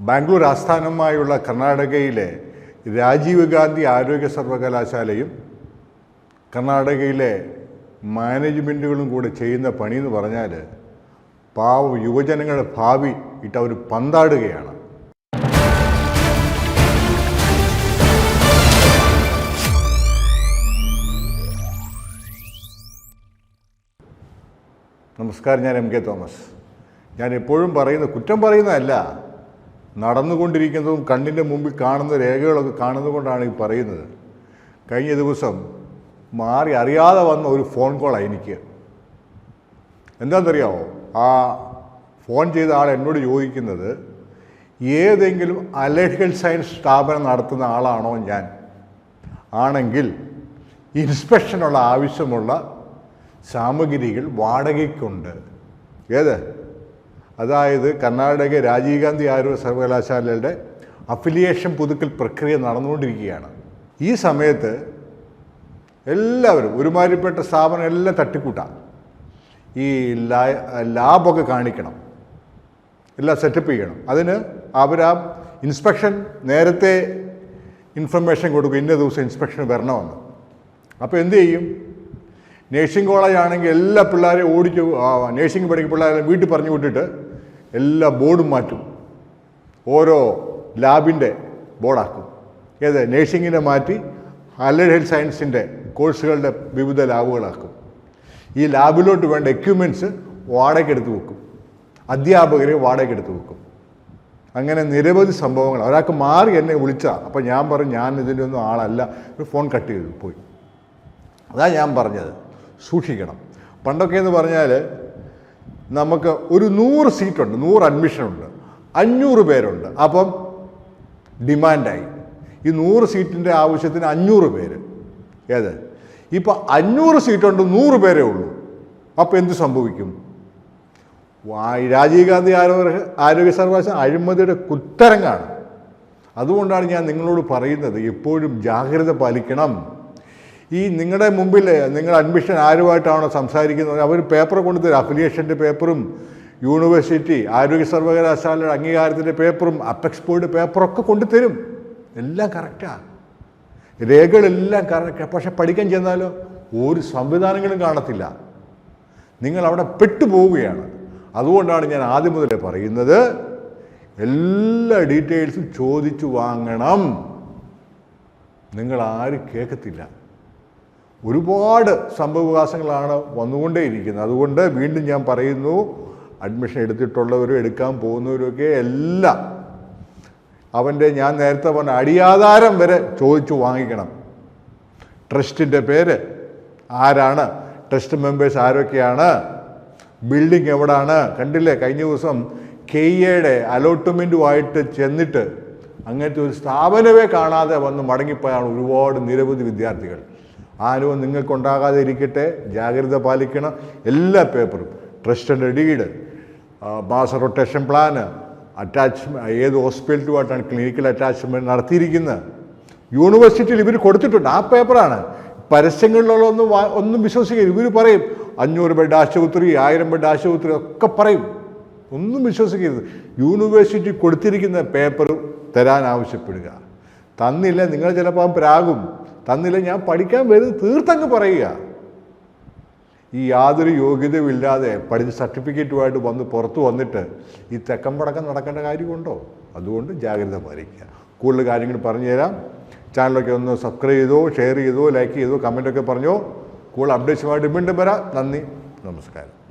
ബാംഗ്ലൂർ ആസ്ഥാനമായുള്ള കർണാടകയിലെ രാജീവ് ഗാന്ധി ആരോഗ്യ സർവകലാശാലയും കർണാടകയിലെ മാനേജ്മെന്റുകളും കൂടെ ചെയ്യുന്ന പണി എന്ന് പറഞ്ഞാൽ പാവ യുവജനങ്ങളുടെ ഭാവി ഇട്ട് അവർ പന്താടുകയാണ്. നമസ്കാരം ഞാൻ എം കെ തോമസ്. ഞാൻ എപ്പോഴും പറയുന്ന കുറ്റം പറയുന്നതല്ല നടന്നുകൊണ്ടിരിക്കുന്നതും കണ്ണിന്റെ മുമ്പിൽ കാണുന്ന രേഖകളൊക്കെ കാണുന്നതുകൊണ്ടാണ് ഈ പറയുന്നത്. കഴിഞ്ഞ ദിവസം മാറി അറിയാതെ വന്ന ഒരു ഫോൺ കോളാണ് എനിക്ക്. എന്താണെന്നറിയാമോ ആ ഫോൺ ചെയ്ത ആൾ എന്നോട് ചോദിക്കുന്നത് ഏതെങ്കിലും അലർജിക്കൽ സയൻസ് സ്ഥാപനം നടത്തുന്ന ആളാണോ ഞാൻ? ആണെങ്കിൽ ഇൻസ്പെക്ഷനുള്ള ആവശ്യമുള്ള സാമഗ്രികൾ വാടകയ്ക്കുണ്ട്. ഏത്? അതായത് കർണാടക രാജീവ് ഗാന്ധി ആരോഗ്യ സർവകലാശാലയുടെ അഫിലിയേഷൻ പുതുക്കൽ പ്രക്രിയ നടന്നുകൊണ്ടിരിക്കുകയാണ്. ഈ സമയത്ത് എല്ലാവരും ഒരുമാതിരിപ്പെട്ട സ്ഥാപനം എല്ലാം തട്ടിക്കൂട്ടാം. ഈ ലാബൊക്കെ കാണിക്കണം. എല്ലാം സെറ്റപ്പ് ചെയ്യണം. അതിന് അവർ ആ ഇൻസ്പെക്ഷൻ നേരത്തെ ഇൻഫർമേഷൻ കൊടുക്കും. ഇന്ന ദിവസം ഇൻസ്പെക്ഷൻ വരണമെന്ന്. അപ്പോൾ എന്ത് ചെയ്യും? നേഴ്സിംഗ് കോളേജ് ആണെങ്കിൽ എല്ലാ പിള്ളേരെയും ഓടിച്ച് നേഴ്സിംഗ് പഠിക്കുന്ന പിള്ളേരെ വീട്ടിൽ പറഞ്ഞു വിട്ടിട്ട് എല്ലാ ബോർഡും മാറ്റും. ഓരോ ലാബിന്റെ ബോർഡാക്കും. ഏത്? നേഴ്സിങ്ങിനെ മാറ്റി അലൈഡ് ഹെൽത്ത് സയൻസിന്റെ കോഴ്സുകളുടെ വിവിധ ലാബുകളാക്കും. ഈ ലാബിലോട്ട് വേണ്ട എക്യുപ്മെന്റ്സ് വാടകയ്ക്കെടുത്ത് വെക്കും. അധ്യാപകരെ വാടകയ്ക്കെടുത്ത് വെക്കും. അങ്ങനെ നിരവധി സംഭവങ്ങൾ. ഒരാൾക്ക് മാറി എന്നെ വിളിച്ചാൽ അപ്പോൾ ഞാൻ പറഞ്ഞു ഞാൻ ഇതിന്റെ ഒന്നും ആളല്ല. ഒരു ഫോൺ കട്ട് ചെയ്തു പോയി. അതാണ് ഞാൻ പറഞ്ഞത്. സൂക്ഷിക്കണം. പണ്ടൊക്കെ എന്ന് പറഞ്ഞാൽ നമുക്ക് ഒരു നൂറ് സീറ്റുണ്ട് നൂറ് അഡ്മിഷനുണ്ട് അഞ്ഞൂറ് പേരുണ്ട്. അപ്പം ഡിമാൻഡായി. ഈ നൂറ് സീറ്റിന്റെ ആവശ്യത്തിന് അഞ്ഞൂറ് പേര്. ഏത്? ഇപ്പം അഞ്ഞൂറ് സീറ്റുണ്ട് നൂറ് പേരേ ഉള്ളൂ. അപ്പോൾ എന്ത് സംഭവിക്കും? രാജീവ് ഗാന്ധി ആരോഗ്യ ആരോഗ്യ സർവകലാശാല അഴിമതിയുടെ കുത്തരങ്ങാണ്. അതുകൊണ്ടാണ് ഞാൻ നിങ്ങളോട് പറയുന്നത് എപ്പോഴും ജാഗ്രത പാലിക്കണം. ഈ നിങ്ങളുടെ മുമ്പിൽ നിങ്ങൾ അഡ്മിഷൻ ആരുമായിട്ടാണോ സംസാരിക്കുന്നത്? അവർ പേപ്പർ കൊണ്ടുതരും. അഫിലിയേഷന്റെ പേപ്പറും യൂണിവേഴ്സിറ്റി ആരോഗ്യ സർവകലാശാലയുടെ അംഗീകാരത്തിന്റെ പേപ്പറും അപ്പെക്സ് ബോർഡ് പേപ്പറൊക്കെ കൊണ്ടുതരും. എല്ലാം കറക്റ്റാണ് രേഖകളെല്ലാം കറക്റ്റ്. പക്ഷെ പഠിക്കാൻ ചെന്നാലോ? ഒരു സംവിധാനങ്ങളും കാണത്തില്ല. നിങ്ങൾ അവിടെ പെട്ടുപോവുകയാണ്. അതുകൊണ്ടാണ് ഞാൻ ആദ്യം മുതലേ പറയുന്നത് എല്ലാ ഡീറ്റെയിൽസും ചോദിച്ചു വാങ്ങണം. നിങ്ങൾ ആരും കേൾക്കത്തില്ല. ഒരുപാട് സംഭവവികാസങ്ങളാണ് വന്നുകൊണ്ടേയിരിക്കുന്നത്. അതുകൊണ്ട് വീണ്ടും ഞാൻ പറയുന്നു അഡ്മിഷൻ എടുത്തിട്ടുള്ളവരും എടുക്കാൻ പോകുന്നവരുമൊക്കെ എല്ലാം അവന്റെ ഞാൻ നേരത്തെ പറഞ്ഞ അടിയാധാരം വരെ ചോദിച്ചു വാങ്ങിക്കണം. ട്രസ്റ്റിന്റെ പേര് ആരാണ്? ട്രസ്റ്റ് മെമ്പേഴ്സ് ആരൊക്കെയാണ്? ബിൽഡിംഗ് എവിടാണ്? കണ്ടില്ലേ? കഴിഞ്ഞ ദിവസം കെ എയുടെ അലോട്ട്മെന്റുമായിട്ട് ചെന്നിട്ട് അങ്ങനത്തെ ഒരു സ്ഥാപനമേ കാണാതെ വന്ന് മടങ്ങിപ്പോയാണ് ഒരുപാട് നിരവധി വിദ്യാർത്ഥികൾ. ആ അനുഭവം നിങ്ങൾക്കുണ്ടാകാതെ ഇരിക്കട്ടെ ജാഗ്രത പാലിക്കണം. എല്ലാ പേപ്പറും. ട്രസ്റ്റിന്റെ ഡീഡ് മാസ റൊട്ടേഷൻ പ്ലാന് അറ്റാച്ച് ഏത് ഹോസ്പിറ്റലുമായിട്ടാണ് ക്ലിനിക്കൽ അറ്റാച്ച്മെന്റ് നടത്തിയിരിക്കുന്നത്. യൂണിവേഴ്സിറ്റിയിൽ ഇവർ കൊടുത്തിട്ടുണ്ട്. ആ പേപ്പറാണ്. പരസ്യങ്ങളിലുള്ളൊന്നും വാ- ഒന്നും വിശ്വസിക്കരുത്. ഇവർ പറയും അഞ്ഞൂറ് ബെഡ് ആശുപത്രി ആയിരം ബെഡ് ആശുപത്രി ഒക്കെ പറയും. ഒന്നും വിശ്വസിക്കരുത്. യൂണിവേഴ്സിറ്റി കൊടുത്തിരിക്കുന്ന പേപ്പർ തരാൻ ആവശ്യപ്പെടുക. തന്നില്ല നിങ്ങൾ ചിലപ്പോൾ പ്രാകും തന്നില്ല ഞാൻ പഠിക്കാൻ വരുന്നത് തീർത്തങ്ങ് പറയുക. ഈ യാതൊരു യോഗ്യതയുമില്ലാതെ പഠിച്ച സർട്ടിഫിക്കറ്റുമായിട്ട് വന്ന് പുറത്ത് വന്നിട്ട് ഈ തെക്കം പടക്കം നടക്കേണ്ട കാര്യമുണ്ടോ? അതുകൊണ്ട് ജാഗ്രത പാലിക്കുക. കൂടുതൽ കാര്യങ്ങൾ പറഞ്ഞു തരാം. ചാനലൊക്കെ ഒന്ന് സബ്സ്ക്രൈബ് ചെയ്തോ ഷെയർ ചെയ്തോ ലൈക്ക് ചെയ്തോ കമന്റൊക്കെ പറഞ്ഞോ. കൂടുതൽ അപ്ഡേറ്റ്സുമായിട്ട് വീണ്ടും വരാം. നന്ദി. നമസ്കാരം.